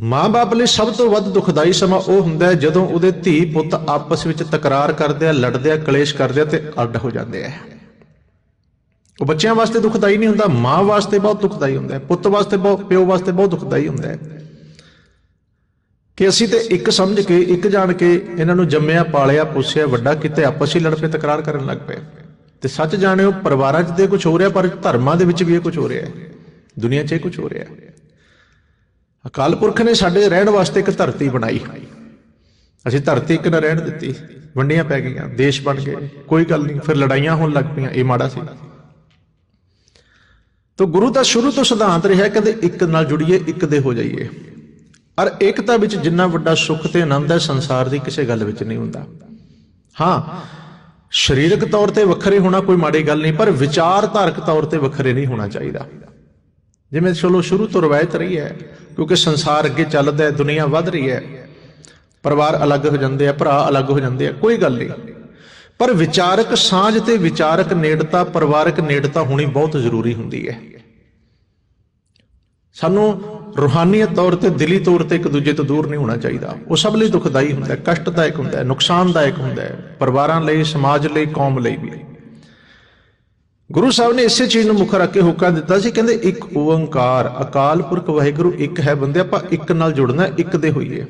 ਮਾਂ-ਬਾਪ ਲਈ ਸਭ ਤੋਂ ਵੱਧ ਦੁਖਦਾਈ ਸਮਾਂ ਉਹ ਹੁੰਦਾ ਹੈ ਜਦੋਂ ਉਹਦੇ ਧੀ ਪੁੱਤ ਆਪਸ ਵਿੱਚ ਤਕਰਾਰ ਕਰਦੇ ਆ, ਲੜਦੇ ਆ, ਕਲੇਸ਼ ਕਰਦੇ ਆ ਤੇ ਅੱਡ ਹੋ ਜਾਂਦੇ ਆ। ਉਹ ਬੱਚਿਆਂ ਵਾਸਤੇ ਦੁਖਦਾਈ ਨਹੀਂ ਹੁੰਦਾ, ਮਾਂ ਵਾਸਤੇ ਬਹੁਤ ਦੁਖਦਾਈ ਹੁੰਦਾ ਹੈ, ਪੁੱਤ ਵਾਸਤੇ ਬਹੁਤ, ਪਿਓ ਵਾਸਤੇ ਬਹੁਤ ਦੁਖਦਾਈ ਹੁੰਦਾ ਹੈ। ਕਿ ਅਸੀਂ ਤੇ ਇੱਕ ਸਮਝ ਕੇ, ਇੱਕ ਜਾਣ ਕੇ ਇਹਨਾਂ ਨੂੰ ਜੰਮਿਆ, ਪਾਲਿਆ, ਪੋਸਿਆ, ਵੱਡਾ ਕਿਤੇ, ਆਪਸ ਵਿੱਚ ਲੜ ਪਏ ਤਕਰਾਰ ਕਰਨ ਲੱਗ ਪਏ। ਤੇ ਸੱਚ ਜਾਣਿਓ, ਪਰਿਵਾਰਾਂ 'ਚ ਤੇ ਕੁਝ ਹੋ ਰਿਹਾ, ਪਰ ਧਰਮਾਂ ਦੇ ਵਿੱਚ ਵੀ ਇਹ ਕੁਝ ਹੋ ਰਿਹਾ ਹੈ। ਦੁਨੀਆ 'ਚ ਇਹ ਕੁਝ ਹੋ ਰਿਹਾ ਹੈ। ਅਕਾਲ ਪੁਰਖ ਨੇ ਸਾਡੇ ਰਹਿਣ ਵਾਸਤੇ ਇੱਕ ਧਰਤੀ ਬਣਾਈ। ਅਸੀਂ ਧਰਤੀ ਇੱਕ ਨਾ ਰਹਿਣ ਦਿੱਤੀ। ਵੰਡੀਆਂ ਪੈ ਗਈਆਂ, ਦੇਸ਼ ਬਣ ਗਏ। ਕੋਈ ਗੱਲ ਨਹੀਂ, ਫਿਰ ਲੜਾਈਆਂ ਹੋਣ ਲੱਗ ਪਈਆਂ, ਇਹ ਮਾੜਾ ਸੀ। ਤੋ ਗੁਰੂ ਦਾ ਸ਼ੁਰੂ ਤੋਂ ਸਿਧਾਂਤ ਰਿਹਾ ਕਦੇ ਇੱਕ ਨਾਲ ਜੁੜੀਏ, ਇੱਕ ਦੇ ਹੋ ਜਾਈਏ। ਔਰ ਏਕਤਾ ਵਿੱਚ ਜਿੰਨਾ ਵੱਡਾ ਸੁੱਖ ਤੇ ਆਨੰਦ ਹੈ, ਸੰਸਾਰ ਦੀ ਕਿਸੇ ਗੱਲ ਵਿੱਚ ਨਹੀਂ ਹੁੰਦਾ। ਹਾਂ, ਸਰੀਰਕ ਤੌਰ ਤੇ ਵੱਖਰੇ ਹੋਣਾ ਕੋਈ ਮਾੜੀ ਗੱਲ ਨਹੀਂ, ਪਰ ਵਿਚਾਰਧਾਰਕ ਤੌਰ ਤੇ ਵੱਖਰੇ ਨਹੀਂ ਹੋਣਾ ਚਾਹੀਦਾ। ਜਿਵੇਂ ਚਲੋ ਸ਼ੁਰੂ ਤੋਂ ਰਵਾਇਤ ਰਹੀ ਹੈ ਕਿਉਂਕਿ ਸੰਸਾਰ ਅੱਗੇ ਚੱਲਦਾ ਹੈ, ਦੁਨੀਆ ਵੱਧ ਰਹੀ ਹੈ। ਪਰਿਵਾਰ ਅਲੱਗ ਹੋ ਜਾਂਦੇ ਆ, ਭਰਾ ਅਲੱਗ ਹੋ ਜਾਂਦੇ ਆ, ਕੋਈ ਗੱਲ ਨਹੀਂ। ਪਰ ਵਿਚਾਰਕ ਸਾਂਝ ਤੇ ਵਿਚਾਰਕ ਨੇੜਤਾ, ਪਰਿਵਾਰਕ ਨੇੜਤਾ ਹੋਣੀ ਬਹੁਤ ਜ਼ਰੂਰੀ ਹੁੰਦੀ ਹੈ। ਸਾਨੂੰ ਰੂਹਾਨੀਅਤ ਤੌਰ ਤੇ, ਦਿਲੀ ਤੌਰ ਤੇ ਇੱਕ ਦੂਜੇ ਤੋਂ ਦੂਰ ਨਹੀਂ ਹੋਣਾ ਚਾਹੀਦਾ। ਉਹ ਸਭ ਲਈ ਦੁਖਦਾਈ ਹੁੰਦਾ ਹੈ ਕਸ਼ਟਦਾਇਕ ਹੁੰਦਾ ਹੈ, ਨੁਕਸਾਨਦਾਇਕ ਹੁੰਦਾ ਹੈ, ਪਰਿਵਾਰਾਂ ਲਈ, ਸਮਾਜ ਲਈ, ਕੌਮ ਲਈ ਵੀ। ਗੁਰੂ ਸਾਹਿਬ ਨੇ ਇਸੇ ਚੀਜ਼ ਨੂੰ ਮੁੱਖ ਰੱਖ ਕੇ ਹੁਕਮ ਦਿੱਤਾ ਸੀ, ਕਹਿੰਦੇ ਇੱਕ ਓੰਕਾਰ, ਅਕਾਲ ਪੁਰਖ ਵਾਹਿਗੁਰੂ ਇੱਕ ਹੈ ਬੰਦੇ, ਆਪਾਂ ਇੱਕ ਨਾਲ ਜੁੜਨਾ, ਇੱਕ ਦੇ ਹੋਈਏ।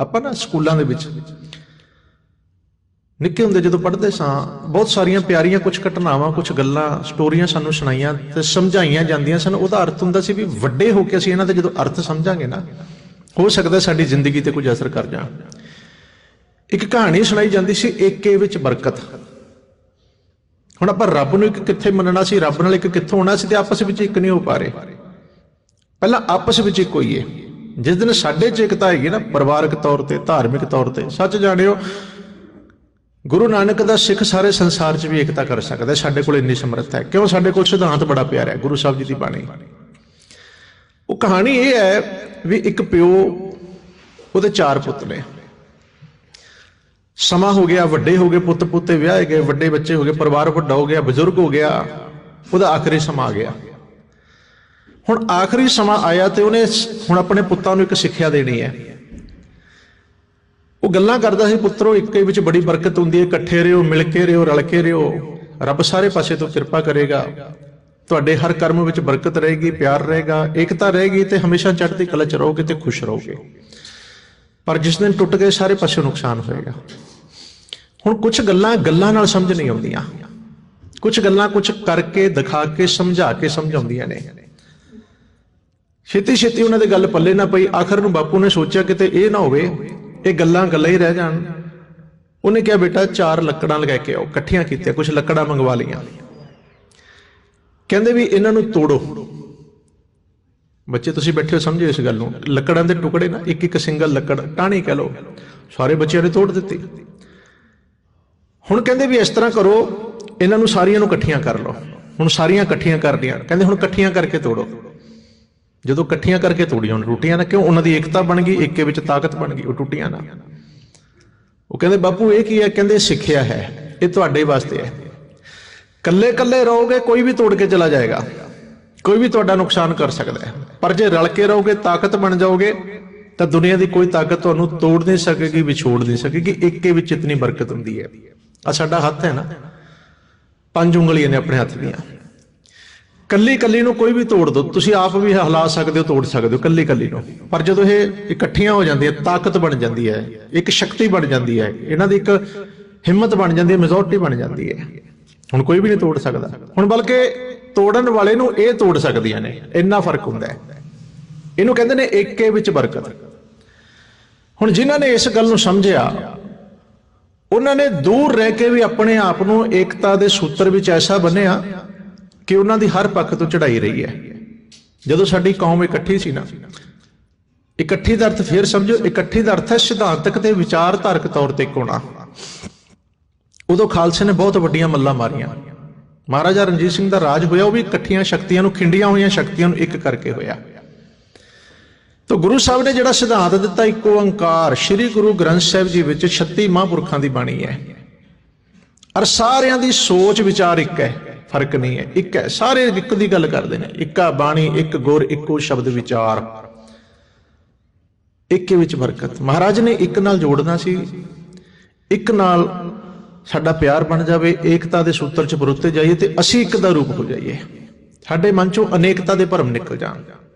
ਆਪਾਂ ਨਾ ਸਕੂਲਾਂ ਦੇ ਵਿੱਚ ਨਿੱਕੇ ਹੁੰਦੇ ਜਦੋਂ ਪੜ੍ਹਦੇ ਸਾਂ, ਬਹੁਤ ਸਾਰੀਆਂ ਪਿਆਰੀਆਂ ਕੁਝ ਘਟਨਾਵਾਂ ਕੁਝ ਗੱਲਾਂ, ਸਟੋਰੀਆਂ ਸਾਨੂੰ ਸੁਣਾਈਆਂ ਤੇ ਸਮਝਾਈਆਂ ਜਾਂਦੀਆਂ ਸਨ। ਉਹਦਾ ਅਰਥ ਹੁੰਦਾ ਸੀ ਵੀ ਵੱਡੇ ਹੋ ਕੇ ਅਸੀਂ ਇਹਨਾਂ ਦੇ ਜਦੋਂ ਅਰਥ ਸਮਝਾਂਗੇ ਨਾ, ਹੋ ਸਕਦਾ ਸਾਡੀ ਜ਼ਿੰਦਗੀ ਤੇ ਕੁਝ ਅਸਰ ਕਰ ਜਾਣ। ਇੱਕ ਕਹਾਣੀ ਸੁਣਾਈ ਜਾਂਦੀ ਸੀ, ਏਕੇ ਵਿੱਚ ਬਰਕਤ। ਹੁਣ ਆਪਾਂ ਰੱਬ ਨੂੰ ਇੱਕ ਕਿੱਥੇ ਮੰਨਣਾ ਸੀ, ਰੱਬ ਨਾਲ ਇੱਕ ਕਿੱਥੋਂ ਹੋਣਾ ਸੀ ਤੇ ਆਪਸ ਵਿੱਚ ਇੱਕ ਨਹੀਂ ਹੋ ਪਾ ਰਹੇ। ਪਹਿਲਾਂ ਆਪਸ ਵਿੱਚ ਇੱਕ ਹੋਈਏ। ਜਿਸ ਦਿਨ ਸਾਡੇ ਚ ਇਕਤਾ ਹੈਗੀ ਨਾ, ਪਰਿਵਾਰਕ ਤੌਰ ਤੇ, ਧਾਰਮਿਕ ਤੌਰ ਤੇ, ਸੱਚ ਜਾਣਿਓ, ਗੁਰੂ ਨਾਨਕ ਦਾ ਸਿੱਖ ਸਾਰੇ ਸੰਸਾਰ 'ਚ ਵੀ ਇਕਤਾ ਕਰ ਸਕਦਾ ਸਾਡੇ ਕੋਲ ਇੰਨੀ ਸਮਰੱਥ ਹੈ। ਕਿਉਂ? ਸਾਡੇ ਕੋਲ ਸਿਧਾਂਤ ਬੜਾ ਪਿਆਰਾ ਹੈ, ਗੁਰੂ ਸਾਹਿਬ ਜੀ ਦੀ ਬਾਣੀ। ਉਹ ਕਹਾਣੀ ਇਹ ਹੈ ਵੀ ਇੱਕ ਪਿਓ, ਉਹਦੇ ਚਾਰ ਪੁੱਤ ਨੇ। ਸਮਾਂ ਹੋ ਗਿਆ, ਵੱਡੇ ਹੋ ਗਏ, ਪੁੱਤ ਪੁੱਤੇ ਵਿਆਹੇ ਗਏ, ਵੱਡੇ ਬੱਚੇ ਹੋ ਗਏ, ਪਰਿਵਾਰ ਵੱਡਾ ਹੋ ਗਿਆ, ਬਜ਼ੁਰਗ ਹੋ ਗਿਆ, ਉਹਦਾ ਆਖਰੀ ਸਮਾਂ ਆ ਗਿਆ। ਹੁਣ ਆਖਰੀ ਸਮਾਂ ਆਇਆ ਤੇ ਉਹਨੇ ਹੁਣ ਆਪਣੇ ਪੁੱਤਾਂ ਨੂੰ ਇੱਕ ਸਿੱਖਿਆ ਦੇਣੀ ਹੈ। ਉਹ ਗੱਲਾਂ ਕਰਦਾ ਸੀ, ਪੁੱਤਰੋ, ਇੱਕੇ ਵਿੱਚ ਬੜੀ ਬਰਕਤ ਹੁੰਦੀ ਹੈ, ਇਕੱਠੇ ਰਹੋ, ਮਿਲ ਕੇ ਰਹੋ, ਰਲ ਕੇ ਰਹੋ, ਰੱਬ ਸਾਰੇ ਪਾਸੇ ਤੋਂ ਕਿਰਪਾ ਕਰੇਗਾ। ਤੁਹਾਡੇ ਹਰ ਕਰਮ ਵਿੱਚ ਬਰਕਤ ਰਹੇਗੀ, ਪਿਆਰ ਰਹੇਗਾ, ਏਕਤਾ ਰਹੇਗੀ ਤੇ ਹਮੇਸ਼ਾ ਚੜ੍ਹਦੀ ਕਲਾ ਚ ਰਹੋਗੇ ਤੇ ਖੁਸ਼ ਰਹੋਗੇ। ਪਰ ਜਿਸ ਦਿਨ ਟੁੱਟ ਗਏ, ਸਾਰੇ ਪਾਸੇ ਨੁਕਸਾਨ ਹੋਏਗਾ। ਹੁਣ ਕੁਝ ਗੱਲਾਂ ਗੱਲਾਂ ਨਾਲ ਸਮਝ ਨਹੀਂ ਆਉਂਦੀਆਂ। ਕੁਝ ਗੱਲਾਂ ਕੁਝ ਕਰਕੇ, ਦਿਖਾ ਕੇ, ਸਮਝਾ ਕੇ ਸਮਝ ਆਉਂਦੀਆਂ ਨੇ। ਛੇਤੀ ਛੇਤੀ ਉਹਨਾਂ ਦੇ ਗੱਲ ਪੱਲੇ ਨਾ ਪਈ। ਆਖਰ ਨੂੰ ਬਾਪੂ ਨੇ ਸੋਚਿਆ ਕਿਤੇ ਇਹ ਨਾ ਹੋਵੇ, ਇਹ ਗੱਲਾਂ ਗੱਲਾਂ ਹੀ ਰਹਿ ਜਾਣ। ਉਹਨੇ ਕਿਹਾ, ਬੇਟਾ, ਚਾਰ ਲੱਕੜਾਂ ਲਗਾ ਕੇ ਆਓ। ਇਕੱਠੀਆਂ ਕੀਤੀਆਂ ਕੁਝ ਲੱਕੜਾਂ ਮੰਗਵਾ ਲਈਆਂ। ਕਹਿੰਦੇ ਵੀ ਇਹਨਾਂ ਨੂੰ ਤੋੜੋ। ਬੱਚੇ, ਤੁਸੀਂ ਬੈਠੇ ਹੋ, ਸਮਝੋ ਇਸ ਗੱਲ ਨੂੰ? ਲੱਕੜਾਂ ਦੇ ਟੁਕੜੇ ਨਾ, ਇੱਕ ਇੱਕ ਸਿੰਗਲ ਲੱਕੜ ਟਾਣੀ ਕਹਿ ਲਓ। ਸਾਰੇ ਬੱਚਿਆਂ ਨੇ ਤੋੜ ਦਿੱਤੀ। ਹੁਣ ਕਹਿੰਦੇ ਵੀ ਇਸ ਤਰ੍ਹਾਂ ਕਰੋ, ਇਹਨਾਂ ਨੂੰ ਸਾਰੀਆਂ ਨੂੰ ਇਕੱਠੀਆਂ ਕਰ ਲਓ। ਹੁਣ ਸਾਰੀਆਂ ਇਕੱਠੀਆਂ ਕਰ ਲੀਆਂ ਕਹਿੰਦੇ ਹੁਣ ਇਕੱਠੀਆਂ ਕਰਕੇ ਤੋੜੋ। ਜਦੋਂ ਇਕੱਠੀਆਂ ਕਰਕੇ ਤੋੜੀਆਂ, ਹੁਣ ਟੁੱਟੀਆਂ ਨਾ ਕਿਉਂ? ਉਹਨਾਂ ਦੀ ਏਕਤਾ ਬਣ ਗਈ, ਏਕੇ ਵਿੱਚ ਤਾਕਤ ਬਣ ਗਈ, ਉਹ ਟੁੱਟੀਆਂ ਨਾ ਉਹ ਕਹਿੰਦੇ, ਬਾਪੂ, ਇਹ ਕੀ ਹੈ? ਕਹਿੰਦੇ, ਸਿੱਖਿਆ ਹੈ। ਇਹ ਤੁਹਾਡੇ ਵਾਸਤੇ ਹੈ। ਕੱਲੇ ਕੱਲੇ ਰਹੋਗੇ, ਕੋਈ ਵੀ ਤੋੜ ਕੇ ਚਲਾ ਜਾਏਗਾ। ਕੋਈ ਵੀ ਤੁਹਾਡਾ ਨੁਕਸਾਨ ਕਰ ਸਕਦਾ ਹੈ। ਪਰ ਜੇ ਰਲ ਕੇ ਰਹੋਗੇ, ਤਾਕਤ ਬਣ ਜਾਓਗੇ, ਤਾਂ ਦੁਨੀਆ ਦੀ ਕੋਈ ਤਾਕਤ ਤੁਹਾਨੂੰ ਤੋੜ ਨਹੀਂ ਸਕੇਗੀ, ਵਿਛੋੜ ਨਹੀਂ ਸਕੇਗੀ। ਏਕੇ ਵਿੱਚ ਇਤਨੀ ਬਰਕਤ ਹੁੰਦੀ ਹੈ। ਆ ਸਾਡਾ ਹੱਥ ਹੈ ਨਾ। ਪੰਜ ਉਂਗਲੀਆਂ ਨੇ ਆਪਣੇ ਹੱਥ ਦੀਆਂ। ਕੱਲੀ ਕੱਲੀ ਨੂੰ ਕੋਈ ਵੀ ਤੋੜ ਦੋ, ਤੁਸੀਂ ਆਪ ਵੀ ਹਿਲਾ ਸਕਦੇ ਹੋ, ਤੋੜ ਸਕਦੇ ਹੋ ਕੱਲੀ ਕੱਲੀ ਨੂੰ। ਪਰ ਜਦੋਂ ਇਹ ਇਕੱਠੀਆਂ ਹੋ ਜਾਂਦੀਆਂ, ਤਾਕਤ ਬਣ ਜਾਂਦੀ ਹੈ, ਇੱਕ ਸ਼ਕਤੀ ਬਣ ਜਾਂਦੀ ਹੈ, ਇਹਨਾਂ ਦੀ ਇੱਕ ਹਿੰਮਤ ਬਣ ਜਾਂਦੀ ਹੈ, ਮੈਜੋਰਟੀ ਬਣ ਜਾਂਦੀ ਹੈ। ਹੁਣ ਕੋਈ ਵੀ ਨਹੀਂ ਤੋੜ ਸਕਦਾ। ਹੁਣ ਬਲਕਿ ਤੋੜਨ ਵਾਲੇ ਨੂੰ ਇਹ ਤੋੜ ਸਕਦੀਆਂ ਨੇ, ਇੰਨਾ ਫ਼ਰਕ ਹੁੰਦਾ ਹੈ। ਇਹਨੂੰ ਕਹਿੰਦੇ ਨੇ ਏਕੇ ਵਿੱਚ ਬਰਕਤ। ਹੁਣ ਜਿਨ੍ਹਾਂ ਨੇ ਇਸ ਗੱਲ ਨੂੰ ਸਮਝਿਆ ਉਹਨਾਂ ਨੇ ਦੂਰ ਰਹਿ ਕੇ ਵੀ ਆਪਣੇ ਆਪ ਨੂੰ ਏਕਤਾ ਦੇ ਸੂਤਰ ਵਿੱਚ ਐਸਾ ਬੰਨਿਆ ਕਿ ਉਹਨਾਂ ਦੀ ਹਰ ਪੱਖ ਤੋਂ ਚੜਾਈ ਰਹੀ ਹੈ। ਜਦੋਂ ਸਾਡੀ ਕੌਮ ਇਕੱਠੀ ਸੀ ਨਾ, ਇਕੱਠੀ ਦਾ ਅਰਥ ਫੇਰ ਸਮਝੋ, ਇਕੱਠੀ ਦਾ ਅਰਥ ਹੈ ਸਿਧਾਂਤਕ ਤੇ ਵਿਚਾਰਧਾਰਕ ਤੌਰ ਤੇ ਕੋਣਾ। ਉਦੋਂ ਖਾਲਸੇ ਨੇ ਬਹੁਤ ਵੱਡੀਆਂ ਮੱਲਾਂ ਮਾਰੀਆਂ। ਮਹਾਰਾਜਾ ਰਣਜੀਤ ਸਿੰਘ ਦਾ ਰਾਜ ਹੋਇਆ, ਉਹ ਵੀ ਇਕੱਠੀਆਂ ਸ਼ਕਤੀਆਂ ਨੂੰ ਖਿੰਡੀਆਂ ਹੋਈਆਂ ਸ਼ਕਤੀਆਂ ਨੂੰ ਇੱਕ ਕਰਕੇ ਹੋਇਆ। ਤਾਂ ਗੁਰੂ ਸਾਹਿਬ ਨੇ ਜਿਹੜਾ ਸਿਧਾਂਤ ਦਿੱਤਾ ਇੱਕ ਓੰਕਾਰ, ਸ੍ਰੀ ਗੁਰੂ ਗ੍ਰੰਥ ਸਾਹਿਬ ਜੀ ਵਿੱਚ 36 ਮਹਾਂਪੁਰਖਾਂ ਦੀ ਬਾਣੀ ਹੈ। ਔਰ ਸਾਰਿਆਂ ਦੀ ਸੋਚ ਵਿਚਾਰ ਇੱਕ ਹੈ, ਫ਼ਰਕ ਨਹੀਂ ਹੈ। ਇੱਕ ਹੈ, ਸਾਰੇ ਇੱਕ ਦੀ ਗੱਲ ਕਰਦੇ ਨੇ। ਇੱਕਾ ਬਾਣੀ, ਇੱਕ ਗੁਰ, ਇੱਕੋ ਸ਼ਬਦ ਵਿਚਾਰ। ਇੱਕੇ ਵਿੱਚ ਬਰਕਤ। ਮਹਾਰਾਜ ਨੇ ਇੱਕ ਨਾਲ ਜੋੜਨਾ ਸੀ। ਇੱਕ ਨਾਲ ਸਾਡਾ ਪਿਆਰ ਬਣ ਜਾਵੇ, ਏਕਤਾ ਦੇ ਸੂਤਰ 'ਚ ਪਰੁੱਤੇ ਜਾਈਏ ਤੇ ਅਸੀਂ ਇੱਕ ਦਾ ਰੂਪ ਹੋ ਜਾਈਏ। ਸਾਡੇ ਮਨ 'ਚੋਂ ਅਨੇਕਤਾ ਦੇ ਭਰਮ ਨਿਕਲ ਜਾਣ।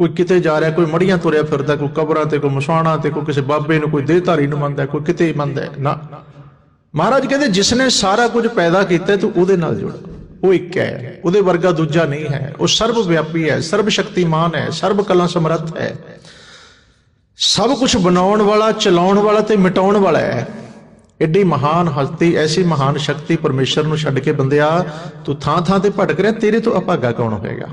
ਕੋਈ ਕਿਤੇ ਜਾ ਰਿਹਾ, ਕੋਈ ਮੜੀਆਂ ਤੁਰਿਆ ਫਿਰਦਾ, ਕੋਈ ਕਬਰਾਂ ਤੇ, ਕੋਈ ਮਸਾਣਾ ਤੇ, ਕੋਈ ਕਿਸੇ ਬਾਬੇ ਨੂੰ ਕੋਈ ਦੇਹਧਾਰੀ ਨੂੰ ਮੰਨਦਾ, ਕੋਈ ਕਿਤੇ ਮੰਨਦਾ ਨਾ। ਮਹਾਰਾਜ ਕਹਿੰਦੇ, ਜਿਸ ਨੇ ਸਾਰਾ ਕੁਝ ਪੈਦਾ ਕੀਤਾ, ਤੂੰ ਉਹਦੇ ਨਾਲ ਜੁੜ। ਉਹ ਇੱਕ ਹੈ, ਉਹਦੇ ਵਰਗਾ ਦੂਜਾ ਨਹੀਂ ਹੈ। ਉਹ ਸਰਵ ਵਿਆਪੀ ਹੈ ਸਰਵ ਸ਼ਕਤੀਮਾਨ ਹੈ ਸਰਵ ਕਲਾ ਸਮਰੱਥ ਹੈ। ਸਭ ਕੁਝ ਬਣਾਉਣ ਵਾਲਾ, ਚਲਾਉਣ ਵਾਲਾ ਤੇ ਮਿਟਾਉਣ ਵਾਲਾ ਹੈ। ਐਡੀ ਮਹਾਨ ਹਸਤੀ, ਐਸੀ ਮਹਾਨ ਸ਼ਕਤੀ ਪਰਮੇਸ਼ਰ ਨੂੰ ਛੱਡ ਕੇ ਬੰਦਿਆ, ਤੂੰ ਥਾਂ ਥਾਂ ਤੇ ਭਟਕ ਰਿਹਾ, ਤੇਰੇ ਤੋਂ ਅਭਾਗਾ ਕੌਣ ਹੋਏਗਾ